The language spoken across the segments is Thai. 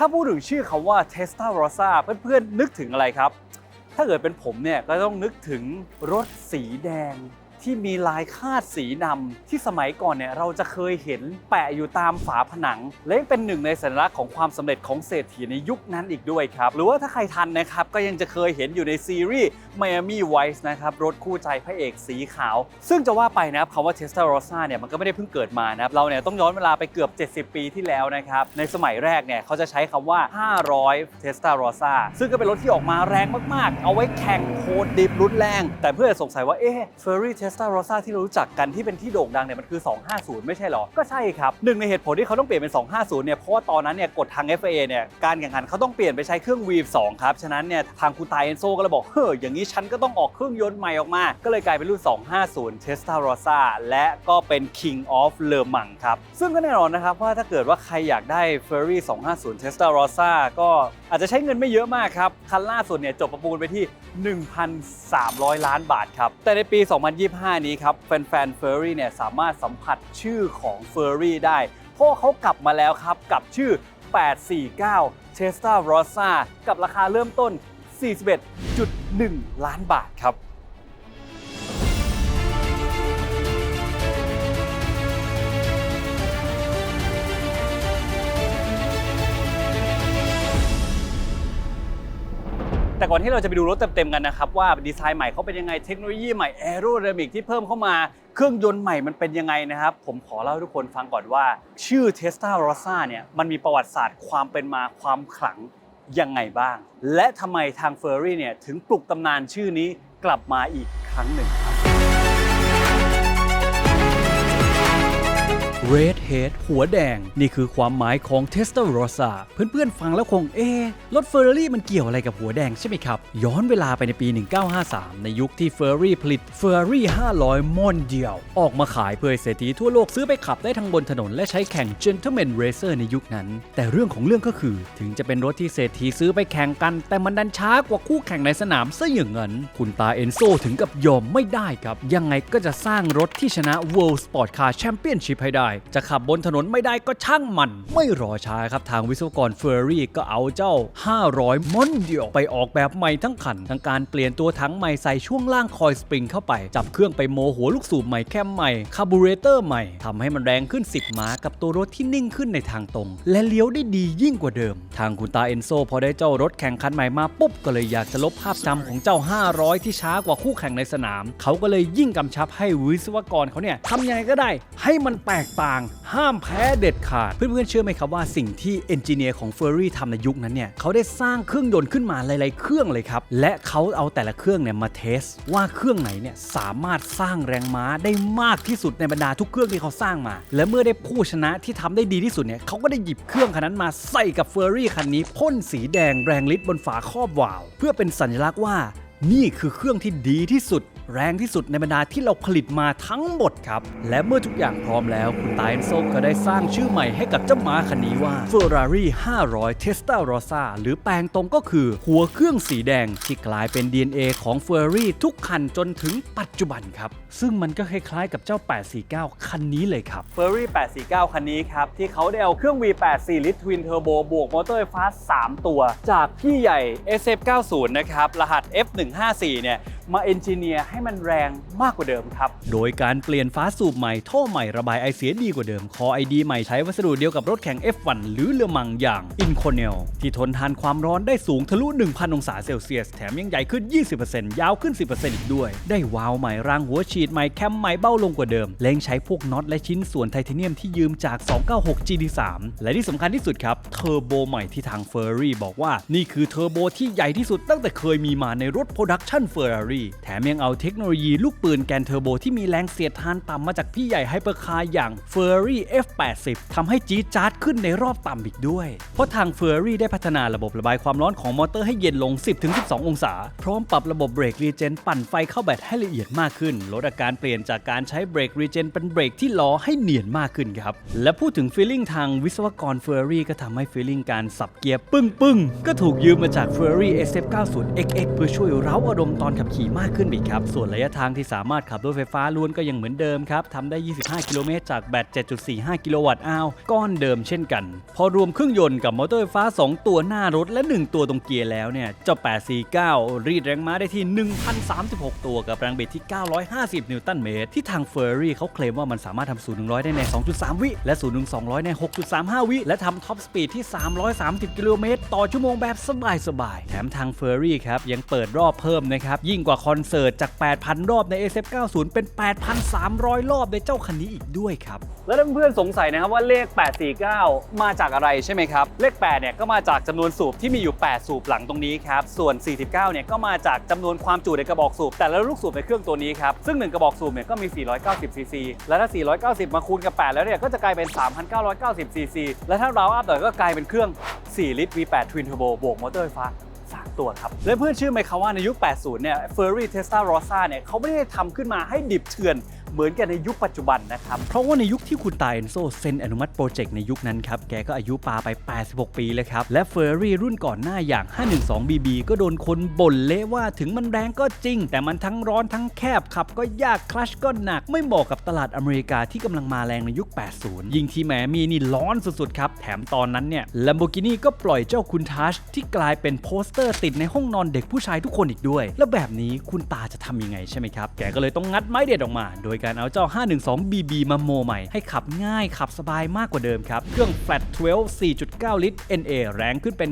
ถ้าพูดถึงชื่อคาว่า t e s t a Rosa เพื่อนๆนึกถึงอะไรครับ ถ้าเกิดเป็นผมเนี่ยก็ต้องนึกถึงรถสีแดง ที่มีลายคาดสีดำที่สมัยก่อนเนี่ยเราจะเคยเห็นแปะอยู่ตามฝาผนัง และเป็นหนึ่งในสัญลักษณ์ของความสำเร็จของเศรษฐีในยุคนั้นอีกด้วยครับ หรือว่าถ้าใครทันนะครับ ก็ยังจะเคยเห็นอยู่ในซีรีส์ Miami Vice นะครับ รถคู่ใจพระเอกสีขาว ซึ่งจะว่าไปนะครับคำว่า Testarossa เนี่ยมันก็ไม่ได้เพิ่งเกิดมานะครับเราเนี่ยต้องย้อนเวลาไปเกือบ 70 ปีที่แล้วนะครับในสมัยแรกเนี่ยเขาจะใช้คำว่า 500 Testarossa ซึ่งก็เป็นรถที่ออกมาแรงมาก ๆ เอาไว้แข่งโคดดิบรุนแรง แต่เพื่อนสงสัยว่าเอ๊ะ Ferrari Testarossa ที่เรารู้จักกันที่เป็นที่โด่งดังเนี่ยมันคือ 250 ไม่ใช่หรอ ก็ใช่ครับหนึ่งในเหตุผลที่เขาต้องเปลี่ยนเป็น 250 เนี่ยเพราะว่าตอนนั้นเนี่ยกฎทาง FIA เนี่ยการแข่งขันเขาต้องเปลี่ยนไปใช้เครื่อง V2 ครับฉะนั้นเนี่ยทางคูตายเอนโซก็เลยบอกเฮ้ยอย่างนี้ฉันก็ต้องออกเครื่องยนต์ใหม่ออกมา ก็เลยกลายเป็นรุ่น 250 Testarossa และก็เป็น King of Le Mans ครับซึ่งก็แน่นอนนะครับว่าถ้าเกิดว่าใครอยากได้ Ferrari 250 t e s t a r o s a ก็อาจจะใช้เงินไม่เยอะมากครับคันล่าสุดเนี่ยจบประมูลไปที่ 1,300 ล้านบาทครับแต่ในปี 2025 5 นี้ครับ แฟนๆ Ferrari เนี่ยสามารถสัมผัสชื่อของเฟอร์รี่ได้ เพราะเขากลับมาแล้วครับ กับชื่อ 849 Testarossa กับราคาเริ่มต้น 41.1 ล้านบาทครับ แต่ก่อนที่เราจะไปดูรถเต็มๆกันนะครับว่าดีไซน์ใหม่เขาเป็นยังไงเทคโนโลยีใหม่แอโรไดนามิกที่เพิ่มเข้ามาเครื่องยนต์ใหม่มันเป็นยังไงนะครับ ผมขอเล่าให้ทุกคนฟังก่อนว่า ชื่อ Tesla Rossa เนี่ยมันมีประวัติศาสตร์ความเป็นมาความขลังยังไงบ้าง และทำไมทางเฟอร์รี่เนี่ยถึงปลุกตำนานชื่อนี้กลับมาอีกครั้งหนึ่งครับ Red Head หัวแดง นี่คือความหมายของ Testarossa เพื่อนๆ ฟังแล้วคงเอ๊รถ Ferrari มันเกี่ยวอะไรกับหัวแดงใช่ไหมครับ ย้อนเวลาไปในปี 1953 ในยุคที่ Ferrari ผลิต Ferrari 500 Mondial ออกมาขายเพื่อเศรษฐีทั่วโลกซื้อไปขับได้ทั้งบนถนนและใช้แข่ง Gentleman Racer ในยุคนั้น แต่เรื่องของเรื่องก็คือ ถึงจะเป็นรถที่เศรษฐีซื้อไปแข่งกัน แต่มันดันช้ากว่าคู่แข่งในสนามซะอย่างนั้นคุณตาเอนโซถึงกับยอมไม่ได้ครับยังไงก็จะสร้างรถที่ชนะ World Sport Car Championship ให้ได้จะขับบนถนนไม่ได้ก็ช่างมัน ไม่รอช้าครับทางวิศวกรเฟอร์รี่ก็เอาเจ้า 500มอนเดียวไปออกแบบใหม่ทั้งคัน ทั้งการเปลี่ยนตัวถังใหม่ใส่ช่วงล่างคอยสปริงเข้าไป จับเครื่องไปโมหัวลูกสูบใหม่แคมใหม่คาร์บูเรเตอร์ใหม่ทำให้มันแรงขึ้น 10ม้ากับตัวรถที่นิ่งขึ้นในทางตรง และเลี้ยวได้ดียิ่งกว่าเดิม ทางคุณตาเอนโซพอได้เจ้ารถแข่งคันใหม่มาปุ๊บก็เลยอยากจะลบภาพจำของเจ้า 500 ที่ช้ากว่าคู่แข่งในสนาม เขาก็เลยยิ่งกำชับให้วิศวกรเขาเนี่ยทำยังไงก็ได้ ให้มันแตกต่างห้ามแพ้เด็ดขาด เพื่อนๆเชื่อไหมครับว่าสิ่งที่เอนจิเนียร์ของเฟอร์รี่ทำในยุคนั้นเนี่ยเขาได้สร้างเครื่องยนต์ขึ้นมาหลายๆ เครื่องเลยครับ และเขาเอาแต่ละเครื่องเนี่ยมาเทส ว่าเครื่องไหนเนี่ยสามารถสร้างแรงม้าได้มากที่สุดในบรรดาทุกเครื่องที่เขาสร้างมา และเมื่อได้ผู้ชนะที่ทำได้ดีที่สุดเนี่ยเขาก็ได้หยิบเครื่องคันนั้นมาใส่กับเฟอร์รี่คันนี้พ่นสีแดงแรงฤทธิ์บนฝาครอบวาล์วเพื่อเป็นสัญลักษณ์ว่านี่คือเครื่องที่ดีที่สุด แรงที่สุดในบรรดาที่เราผลิตมาทั้งหมดครับ และเมื่อทุกอย่างพร้อมแล้วคุณตาเอนโซก็ได้สร้างชื่อใหม่ให้กับเจ้าม้าคันนี้ว่า Ferrari 500 Testarossa หรือแปลงตรงก็คือหัวเครื่องสีแดงที่กลายเป็น DNA ของ Ferrari ทุกคันจนถึงปัจจุบันครับ ซึ่งมันก็คล้ายๆกับเจ้า 849 คันนี้เลยครับ Ferrari 849 คันนี้ครับ ที่เขาได้เอาเครื่อง V8 4 ลิตร Twin Turbo บวกมอเตอร์ไฟฟ้า 3 ตัว จากพี่ใหญ่ SF90 นะครับ รหัส F154 เนี่ย มาเอนจิเนียร์ให้มันแรงมากกว่าเดิมครับ โดยการเปลี่ยนฟ้าสูบใหม่ท่อใหม่ระบายไอเสียดีกว่าเดิม คอไอดีใหม่ใช้วัสดุเดียวกับรถแข่ง F1 หรือเลอมังอย่าง Inconel ที่ทนทานความร้อนได้สูงทะลุ 1,000 องศาเซลเซียส แถมยังใหญ่ขึ้น 20%ยาวขึ้น 10%อีกด้วย ได้วาล์วใหม่รางหัวฉีดใหม่แคมใหม่เบ้าลงกว่าเดิมเล็งใช้พวกน็อตและชิ้นส่วนไทเทเนียมที่ยืมจาก 296 GD3 และที่สำคัญที่สุดครับเทอร์โบใหม่ที่ทาง Ferrari บอกว่านี่คือเทอร์โบที่ใหญ่ที่สุดตั้งแต่เคยมีมาในรถ Production แถมยังเอาเทคโนโลยีลูกปืนแกนเทอร์โบที่มีแรงเสียดทานต่ำมาจากพี่ใหญ่ไฮเปอร์คาร์อย่าง Ferrari F80 ทำให้จี๊ดจ๊าดขึ้นในรอบต่ำอีกด้วย เพราะทาง Ferrari ได้พัฒนาระบบระบายความร้อนของมอเตอร์ให้เย็นลง 10-12 องศา พร้อมปรับระบบเบรกรีเจนปั่นไฟเข้าแบตให้ละเอียดมากขึ้น ลดอาการเปลี่ยนจากการใช้เบรกรีเจนเป็นเบรกที่ล้อให้เนียนมากขึ้นครับ และพูดถึงฟีลลิ่งทางวิศวกร Ferrari ก็ทำให้ฟีลลิ่งการสับเกียร์ปึ้งปึ้งๆก็ถูกยืมมาจาก Ferrari SF90XX เพื่อช่วยเร้าอารมณ์ตอนขับขี่มากขึ้นอีกครับ ส่วนระยะทางที่สามารถขับรถไฟฟ้าล้วนก็ยังเหมือนเดิมครับทำได้ 25 กิโลเมตรจากแบต 7.45 กิโลวัตต์อาวก้อนเดิมเช่นกัน พอรวมเครื่องยนต์กับมอเตอร์ไฟฟ้า 2 ตัวหน้ารถและ 1 ตัวตรงเกียร์แล้วเนี่ยเจ้า849 รีดแรงม้าได้ที่ 1,036 ตัวกับแรงบิดที่ 950 นิวตันเมตร ที่ทางเฟอร์รี่เขาเคลมว่ามันสามารถทำ0 100ได้ใน 2.3 วิและ0 1 200ใน 6.35 วิ และทำท็อปสปีดที่ 330 กิโลเมตรต่อชั่วโมงแบบสบายๆแถมทางเฟอร์รี่ครับยังเปิดรอบเพิ่มนะครับยิ่งกว่าคอนเสิร์ตจาก 8,000 รอบใน SF90 เป็น 8,300 รอบในเจ้าคันนี้อีกด้วยครับ แล้วเพื่อนๆสงสัยนะครับว่าเลข 849 มาจากอะไรใช่ไหมครับ เลข 8 เนี่ยก็มาจากจำนวนสูบที่มีอยู่ 8 สูบหลังตรงนี้ครับ ส่วน 49 เนี่ยก็มาจากจำนวนความจุในกระบอกสูบ แต่ละลูกสูบในเครื่องตัวนี้ครับ ซึ่ง 1 กระบอกสูบเนี่ยก็มี 490 ซีซี และถ้า 490 มาคูณกับ 8 แล้วเนี่ยก็จะกลายเป็น 3,990 ซีซี และถ้าเราอัพหน่อยก็กลายเป็นเครื่อง 4 ลิตร V8 Twin Turbo บวกมอเตอร์ไฟฟ้า ตัวครับ และเพื่อนเชื่อไหมครับว่าในยุค 80 เนี่ย Ferrari Testarossa เนี่ยเขาไม่ได้ทำขึ้นมาให้ดิบเถื่อน เหมือนกันในยุคปัจจุบันนะครับ เพราะว่าในยุคที่คุณตาเอนโซเซ็นอนุมัติโปรเจกต์ในยุคนั้นครับ แกก็อายุปาไป 86 ปีเลยครับ และ Ferrari รุ่นก่อนหน้าอย่าง 512BB ก็โดนคนบ่นเละว่าถึงมันแรงก็จริง แต่มันทั้งร้อนทั้งแคบขับก็ยากคลัชก็หนัก ไม่เหมาะกับตลาดอเมริกาที่กำลังมาแรงในยุค 80 ยิ่งที่แมมีนี่ร้อนสุดๆครับแถมตอนนั้นเนี่ย Lamborghini ก็ปล่อยเจ้าคุณทัชที่กลายเป็นโปสเตอร์ติดในห้องนอนเด็กผู้ชายทุกคนอีกด้วย แล้วแบบนี้คุณตาจะทำยังไงใช่ไหมครับแกก็เลยต้องงัดไม้เด็ดออกมา โดยการเอาเจ้า 512BB มาโมใหม่ให้ขับง่ายขับสบายมากกว่าเดิมครับ เครื่อง Flat 12 4.9 ลิตร NA แรงขึ้นเป็น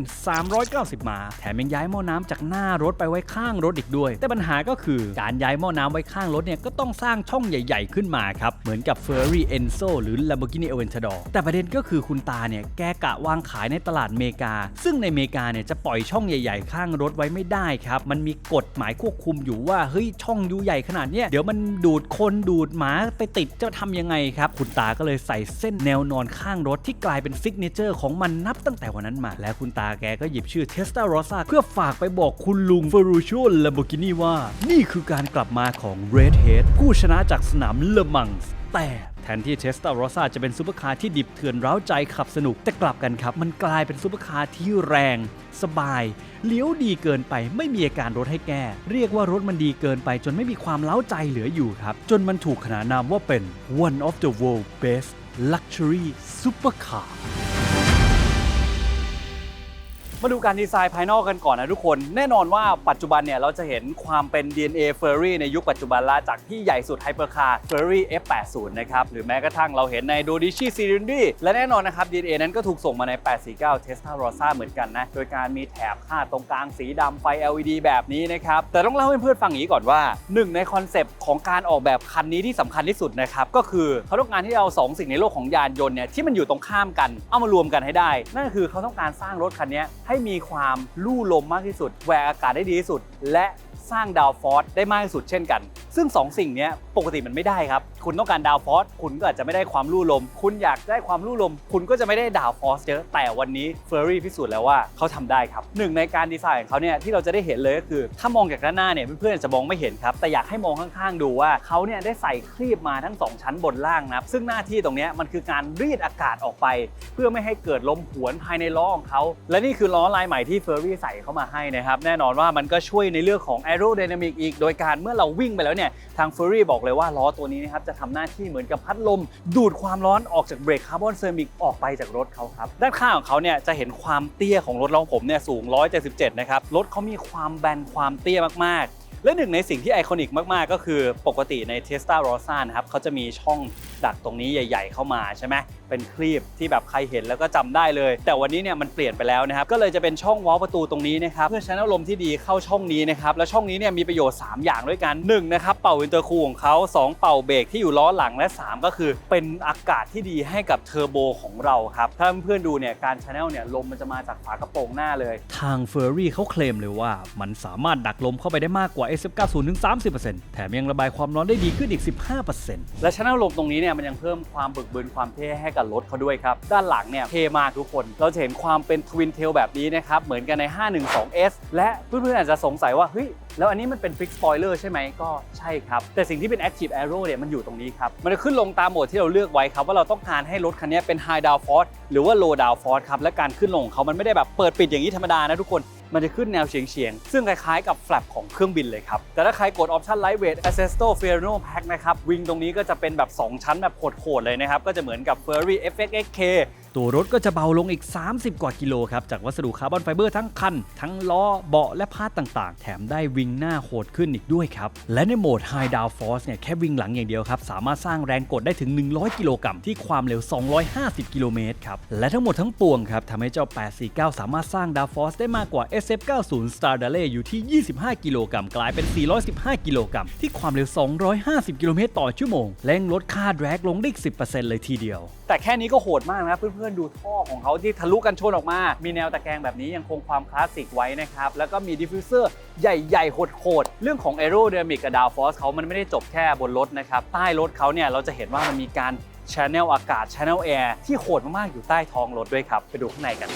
390ม้าแถมยังย้ายหม้อน้ำจากหน้ารถไปไว้ข้างรถอีกด้วย แต่ปัญหาก็คือการย้ายหม้อน้ำไว้ข้างรถเนี่ยก็ต้องสร้างช่องใหญ่ ๆ ขึ้นมาครับ เหมือนกับ Ferrari Enzo หรือ Lamborghini Aventador แต่ประเด็นก็คือคุณตาเนี่ยแกกะวางขายในตลาดเมกา ซึ่งในเมกาเนี่ยจะปล่อยช่องใหญ่ๆ ข้างรถไว้ไม่ได้ครับ มันมีกฎหมายควบคุมอยู่ว่าเฮ้ยช่องยูใหญ่ขนาดเนี้ยเดี๋ยวมันดูดคนดูดหมาไปติดจะทำยังไงครับ คุณตาก็เลยใส่เส้นแนวนอนข้างรถที่กลายเป็นซิกเนเจอร์ของมันนับตั้งแต่วันนั้นมา และคุณตาแกก็หยิบชื่อเทสตาโรซาเพื่อฝากไปบอกคุณลุงเฟรูชวลลาโบกินีว่า นี่คือการกลับมาของ Redhead ผู้ชนะจากสนามเลมังส์แต่ แทนที่เชสเตอร์โรซาจะเป็นซูเปอร์คาร์ที่ดิบเถื่อนร้าวใจขับสนุก แต่กลับกันครับ มันกลายเป็นซูเปอร์คาร์ที่แรง สบาย เลี้ยวดีเกินไปไม่มีอาการรถให้แก้ เรียกว่ารถมันดีเกินไปจนไม่มีความเล้าใจเหลืออยู่ครับ จนมันถูกขนานนามว่าเป็น one of the world best luxury supercar มาดูการดีไซน์ภายนอกกันก่อนนะทุกคน แน่นอนว่าปัจจุบันเนี่ยเราจะเห็นความเป็น DNA Ferrari ในยุคปัจจุบันละจากที่ใหญ่สุดไฮเปอร์คาร์ Ferrari F80 นะครับ หรือแม้กระทั่งเราเห็นใน d o d i c i Sirindi และแน่นอนนะครับ DNA นั้นก็ถูกส่งมาใน 849 Tesla Rossa เหมือนกันนะ โดยการมีแถบคาตรงกลางสีดำไฟ LED แบบนี้นะครับ แต่ต้องเล่าให้เพื่อนๆฟังอย่างนี้ก่อนว่าหนึ่งในคอนเซปต์ของการออกแบบคันนี้ที่สำคัญที่สุดนะครับก็คือเขาต้องการที่จะเอาสองสิ่งในโลกของยานยนต์เนี่ยที่มันอยู่ตรงข้ามกันเอามารวมกันให้ได้ นั่นคือเขาต้องการสร้างรถคันนี้ให้มีความลู่ลมมากที่สุดแหวกอากาศได้ดีที่สุด และ สร้างดาวฟอสได้มากที่สุดเช่นกัน ซึ่ง 2 สิ่งนี้ปกติมันไม่ได้ครับ คุณต้องการดาวฟอสคุณก็อาจจะไม่ได้ความลู่ลม คุณอยากได้ความลู่ลม คุณก็จะไม่ได้ดาวฟอสเยอะแต่วันนี้เฟอร์รี่พิสูจน์แล้วว่าเขาทำได้ครับหนึ่งในการดีไซน์ของเขาเนี่ยที่เราจะได้เห็นเลยก็คือ ถ้ามองจากด้านหน้าเนี่ยเพื่อนๆจะมองไม่เห็นครับแต่อยากให้มองข้างๆ ดูว่าเขาเนี่ยได้ใส่ครีบมาทั้งสองชั้นบนล่างนะซึ่งหน้าที่ตรงนี้มันคือการรีดอากาศออกไป เพื่อไม่ให้เกิดลมหวนภายในล้อของเขาและนี่คือล้อลายใหม่ที่เฟอร์รี่ใส่เข้ามาให้นะครับแน่นอนว่ามันก็ช่วยในเรื่องของ aerodynamic อีก โดยการเมื่อเราวิ่งไปแล้วเนี่ย ทางเฟอร์รี่บอกเลยว่าล้อตัวนี้นะครับจะทำหน้าที่เหมือนกับพัดลม ดูดความร้อนออกจากเบรกคาร์บอนเซรามิกออกไปจากรถเขาครับด้านข้างของเขาเนี่ยจะเห็นความเตี้ยของรถเราผมเนี่ยสูง 177 นะครับรถเขามีความแบนความเตี้ยมากๆ และหนึ่งในสิ่งที่ไอคอนิกมากๆ ก็คือปกติใน Tesla r o s a นะครับเขาจะมีช่องดักตรงนี้ใหญ่ ๆ เข้ามาใช่ไหม เป็นคลีบที่แบบใครเห็นแล้วก็จำได้เลย แต่วันนี้เนี่ยมันเปลี่ยนไปแล้วนะครับ ก็เลยจะเป็นช่องวาล์วประตูตรงนี้นะครับ เพื่อใช้น้ำลมที่ดีเข้าช่องนี้นะครับ แล้วช่องนี้เนี่ยมีประโยชน์ 3 อย่างด้วยกัน1นะครับ เป่าอินเตอร์คูลของเขา2 เป่าเบรกที่อยู่ล้อหลังและ 3 ก็คือเป็นอากาศที่ดีให้กับเทอร์โบของเราครับ ถ้าเพื่อนๆดูเนี่ยการชาแนลเนี่ยลมมันจะมาจากฝากระโปรงหน้าเลย ทาง f e r r y เขาเคลมเลยว่า มันสามารถดักลมเข้าไปได้มากกว่า SF90 ถึง30%แถมยังระบายความร้อนได้ดีขึ้นอีก 15%และชาแนลลมตรงนี้เนี่ยมันยังเพิ่มความบึกบึนความเท่ให้กับรถเขาด้วยครับ ด้านหลังเนี่ยเท่มากทุกคน เราจะเห็นความเป็นทวินเทลแบบนี้นะครับ เหมือนกันใน 512S และเพื่อนๆอาจจะสงสัยว่า เฮ้ย แล้วอันนี้มันเป็นฟิกสปอยเลอร์ใช่ไหมก็ใช่ครับ แต่สิ่งที่เป็น Active Aero เนี่ยมันอยู่ตรงนี้ครับ มันจะขึ้นลงตามโหมดที่เราเลือกไว้ครับ ว่าเราต้องการให้รถคันนี้เป็น High Downforce หรือว่า Low Downforce ครับและการขึ้นลงของเขามันไม่ได้แบบเปิดปิดอย่างนี้ธรรมดานะทุกคน มันจะขึ้นแนวเฉียงๆ ซึ่งคล้ายๆกับแฟลปของเครื่องบินเลยครับ แต่ถ้าใครกดออปชั่น Lightweight Accesto Ferrano Pack นะครับ วิงตรงนี้ก็จะเป็นแบบ 2 ชั้นแบบโหดๆเลยนะครับ ก็จะเหมือนกับ Ferrari FXXK ตัวรถก็จะเบาลงอีก 30 กว่ากิโลครับ จากวัสดุคาร์บอนไฟเบอร์ทั้งคัน ทั้งล้อเบาะและพาร์ตต่างๆ แถมได้วิงหน้าโหดขึ้นอีกด้วยครับ และในโหมด High Downforce เนี่ยแค่วิงหลังอย่างเดียวครับ สามารถสร้างแรงกดได้ถึง 100 กิโลกรัมที่ความเร็ว 250 กิโลเมตรครับและทั้งหมดทั้งปวงครับทำให้เจ้า 849 สามารถสร้าง Downforce ได้มากกว่า SF90 Stradale อยู่ที่ 25 กิโลกรัมกลายเป็น 415 กิโลกรัมที่ความเร็ว 250 กิโลเมตรต่อชั่วโมงและยังลดค่า drag ลงได้อีก10%เลยทีเดียว แต่แค่นี้ก็โหดมากนะครับเพื่อนๆดูท่อของเขาที่ทะลุกันชนออกมา มีแนวตะแกรงแบบนี้ยังคงความคลาสสิกไว้นะครับ แล้วก็มีดิฟฟิวเซอร์ใหญ่ๆโหดๆเรื่องของ aerodynamic กับ downforce เขามันไม่ได้จบแค่บนรถนะครับ ใต้รถเขาเนี่ยเราจะเห็นว่ามันมีการ channel อากาศ channel air ที่โหดมากๆอยู่ใต้ท้องรถด้วยครับ ไปดูข้างในกัน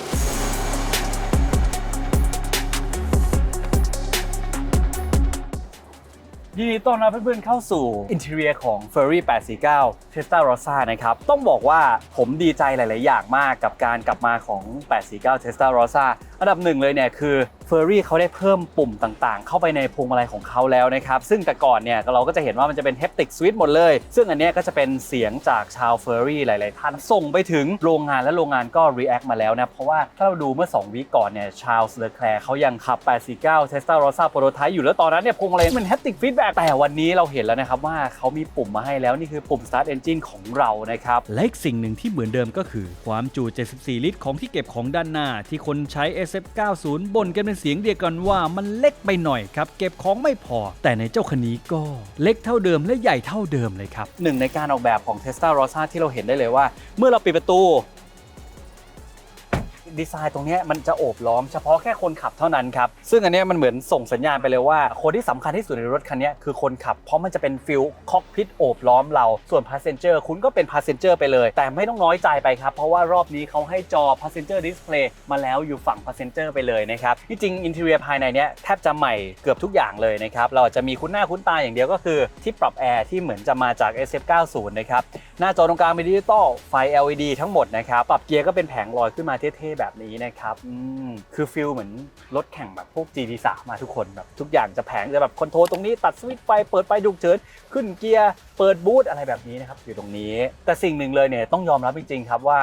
ยินดีต้อนรับเพื่อนๆเข้าสู่อินเท i รียของ Ferry 849 Testa Rossa นะครับ ต้องบอกว่าผมดีใจหลาย ๆ อย่างมากกับการกลับมาของ 849 Testa Rossa อันดับหนึ่งเลยเนี่ยคือ Ferrari เขาได้เพิ่มปุ่มต่างๆ เข้าไปในพวงมาลัยของเขาแล้วนะครับ ซึ่งแต่ก่อนเนี่ยเราก็จะเห็นว่ามันจะเป็น Haptic Switch หมดเลย ซึ่งอันนี้ก็จะเป็นเสียงจากชาว Ferrari หลาย ๆ ท่าน ส่งไปถึงโรงงานและโรงงานก็ react มาแล้วนะ เพราะว่าถ้าเราดูเมื่อ 2 วีก่อนเนี่ยชาลส์เลอแคลร์เขายังขับ 849 Testa Rossa Prototype อยู่แล้วตอนนั้นเนี่ยพวงมาลัยมัน Haptic Feedback แต่วันนี้เราเห็นแล้วนะครับว่าเขามีปุ่มมาให้แล้วนี่คือปุ่ม Start Engine ของเรานะครับและอีกสิ่งหนึ่งที่เหมือนเดิมก็คือความจุ 74 ลิตร ของที่เก็บของด้านหน้าที่คนใช้ SF90 บ่นกันเป็นเสียงเดียวกันว่ามันเล็กไปหน่อยครับ เก็บของไม่พอ แต่ในเจ้าคันนี้ก็เล็กเท่าเดิมและใหญ่เท่าเดิมเลยครับ หนึ่งในการออกแบบของ Tesla Rossa ที่เราเห็นได้เลยว่า เมื่อเราปิดประตู ดีไซน์ตรงนี้มันจะโอบล้อมเฉพาะแค่คนขับเท่านั้นครับ ซึ่งอันนี้มันเหมือนส่งสัญญาณไปเลยว่า คนที่สำคัญที่สุดในรถคันนี้คือคนขับ เพราะมันจะเป็นฟิลคอกพิทโอบล้อมเรา ส่วนพาสเซนเจอร์คุณก็เป็นพาสเซนเจอร์ไปเลย แต่ไม่ต้องน้อยใจไปครับ เพราะว่ารอบนี้เขาให้จอพาสเซนเจอร์ดิสเพลย์มาแล้วอยู่ฝั่งพาสเซนเจอร์ไปเลยนะครับ ที่จริงอินเทอร์เนียภายในเนี้ยแทบจะใหม่เกือบทุกอย่างเลยนะครับ เราจจะมีคุ้นหน้าคุ้นตาอย่างเดียวก็คือที่ปรับแอร์ที่เหมือนจะมาจาก SF90 นะครับ หน้าจอตรงกลางเป็นดิจิตอลไฟ LED ทั้งหมดนะครับ ปรับเกียร์ก็เป็นแผงลอยขึ้นมาเท่ๆแบบนี้นะครับอืมคือฟิลเหมือนรถแข่งแบบพวก GT3 มาทุกคนแบบทุกอย่างจะแผงจะแบบคอนโทรลตรงนี้ตัดสวิตช์ไฟเปิดไฟฉุกเฉินขึ้นเกียร์เปิดบูทอะไรแบบนี้นะครับอยู่ตรงนี้ แต่สิ่งหนึ่งเลยเนี่ยต้องยอมรับจริงๆครับว่า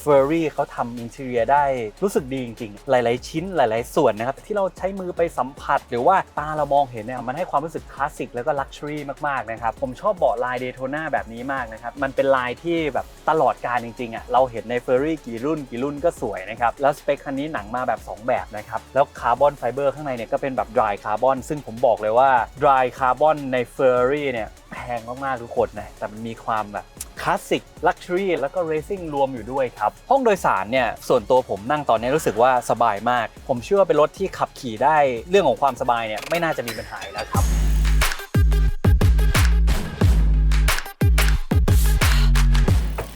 เฟอร์รี่เขาทำอินเท i รียได้รู้สึกดีจริงๆ หลาย ๆ ชิ้นหลาย ๆ ส่วนนะครับ ที่เราใช้มือไปสัมผัส หรือว่าตาเรามองเห็นเนี่ยมันให้ความรู้สึกคลาสสิกแล้วก็ลักชัวรี่มาก ๆ นะครับ ผมชอบเบาะลายเดโทนาแบบนี้มากนะครับ มันเป็นลายที่แบบตลอดการจริง ๆ อะ เราเห็นในเฟอร์รี่กี่รุ่นกี่รุ่นก็สวยนะครับ แล้วสเปคคันนี้หนังมาแบบ 2 แบบนะครับ แล้วคาร์บอนไฟเบอร์ข้างในเนี่ยก็เป็นแบบ dry คาร์บอนซึ่งผมบอกเลยว่า dry คาร์บอนในเฟอร์รี่เนี่ยแพงมากๆทุกคนนะแต่มันมีความแบบ คลาสสิกลักชัวรี่แล้วก็เรซิ่งรวมอยู่ด้วยครับ ห้องโดยสารเนี่ย ส่วนตัวผมนั่งตอนนี้รู้สึกว่าสบายมาก ผมเชื่อว่าเป็นรถที่ขับขี่ได้เรื่องของความสบายเนี่ยไม่น่าจะมีปัญหาแล้วครับ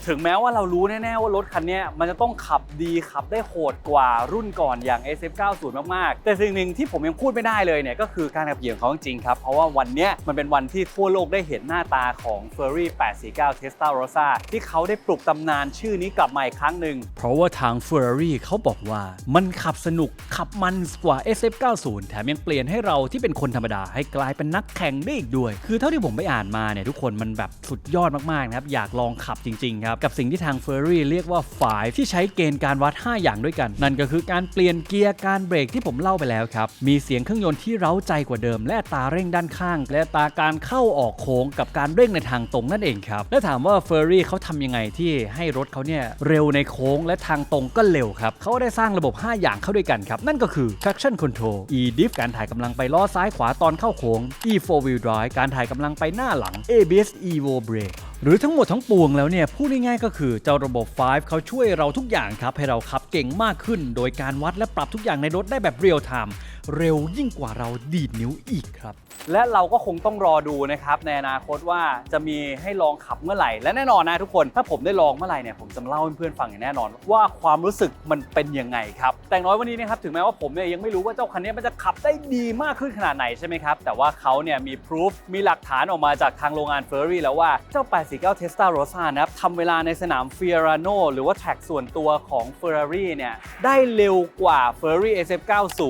ถึงแม้ว่าเรารู้แน่ๆว่ารถคันนี้มันจะต้องขับดีขับได้โหดกว่ารุ่นก่อนอย่าง SF90 มากๆ แต่สิ่งหนึ่งที่ผมยังพูดไม่ได้เลยเนี่ยก็คือการขับขี่ของเขาจริงครับ เพราะว่าวันนี้มันเป็นวันที่ทั่วโลกได้เห็นหน้าตาของ Ferrari 849 Testa Rossa ที่เขาได้ปลุกตำนานชื่อนี้กลับมาอีกครั้งหนึ่งเพราะว่าทาง Ferrari เขาบอกว่ามันขับสนุกขับมันกว่า SF90 แถมยังเปลี่ยนให้เราที่เป็นคนธรรมดาให้กลายเป็นนักแข่งได้อีกด้วย คือเท่าที่ผมไปอ่านมาเนี่ยทุกคนมันแบบสุดยอดมากๆนะครับอยากลองขับจริงๆครับกับสิ่งที่ทาง Ferrari เรียกว่า5ที่ใช้เกณฑ์การวัด 5 อย่างด้วยกัน นั่นก็คือการเปลี่ยนเกียร์การเบรกที่ผมเล่าไปแล้วครับ มีเสียงเครื่องยนต์ที่เร้าใจกว่าเดิม และตาเร่งด้านข้าง และตาการเข้าออกโค้งกับการเร่งในทางตรงนั่นเองครับและถามว่า Ferrari เขาทำยังไงที่ให้รถเขาเนี่ยเร็วในโค้งและทางตรงก็เร็วครับเขาได้สร้างระบบ 5 อย่างเข้าด้วยกันครับนั่นก็คือ traction control e-diff การถ่ายกำลังไปล้อซ้ายขวาตอนเข้าโค้ง e4 wheel drive การถ่ายกำลังไปหน้าหลัง ABS evo brake หรือทั้งหมดทั้งปวงแล้วเนี่ยพูดง่ายๆก็คือเจ้าระบบ 5 เขาช่วยเราทุกอย่างครับ ให้เราขับเก่งมากขึ้น โดยการวัดและปรับทุกอย่างในรถได้แบบเรียลไทม์เร็วยิ่งกว่าเราดีดนิ้วอีกครับ และเราก็คงต้องรอดูนะครับในอนาคตว่าจะมีให้ลองขับเมื่อไหร่ และแน่นอนนะทุกคน ถ้าผมได้ลองเมื่อไหร่เนี่ยผมจะมาเล่าให้เพื่อนๆฟังอย่างแน่นอน ว่าความรู้สึกมันเป็นยังไงครับ แต่งน้อยวันนี้นะครับถึงแม้ว่าผมเนี่ยยังไม่รู้ว่าเจ้าคันนี้มันจะขับได้ดีมากขึ้นขนาดไหนใช่ไหมครับ แต่ว่าเขาเนี่ยมีพิสูจมีหลักฐานออกมาจากทางโรงงานเฟอร์รี่แล้วว่าเจ้า 849 Tesla Rossa นะครับทำเวลาในสนาม Fiorano หรือว่าแท็กส่วนตัวของ Ferrari เนี่ยได้เร็วกว่า Ferrari SF90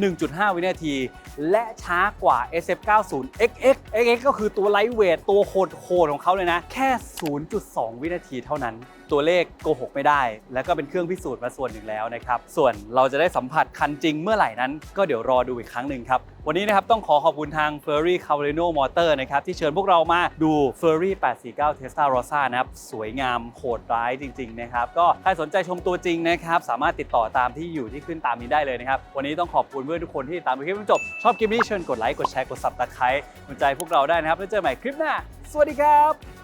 1.5 วินาที และช้ากว่า 90xxxx ก็คือตัวไลท์เวทตัวโหดๆของเขาเลยนะ แค่ 0.2 วินาทีเท่านั้น ตัวเลขโกหกไม่ได้ แล้วก็เป็นเครื่องพิสูจน์มาส่วนหนึ่งแล้วนะครับ ส่วนเราจะได้สัมผัสคันจริงเมื่อไหร่นั้น ก็เดี๋ยวรอดูอีกครั้งหนึ่งครับ วันนี้นะครับต้องขอขอบคุณทาง f e r r y c a v a l i n o Motor นะครับที่เชิญพวกเรามาดู f e r r y 849 Tesla Rossa นะครับสวยงามโหดร้ายจริงๆนะครับก็ใครสนใจชมตัวจริงนะครับสามารถติดต่อตามที่อยู่ที่ขึ้นตามนี้ได้เลยนะครับวันนี้ต้องขอบคุณเพื่อนทุกคนที่ตามดูคลิปจนจบชอบคลิปนี้เชิญกดไลค์กดแชร์กด subscribe กดใจพวกเราได้นะครับแล้วเจอกันใหม่คลิปหน้า สวัสดีครับ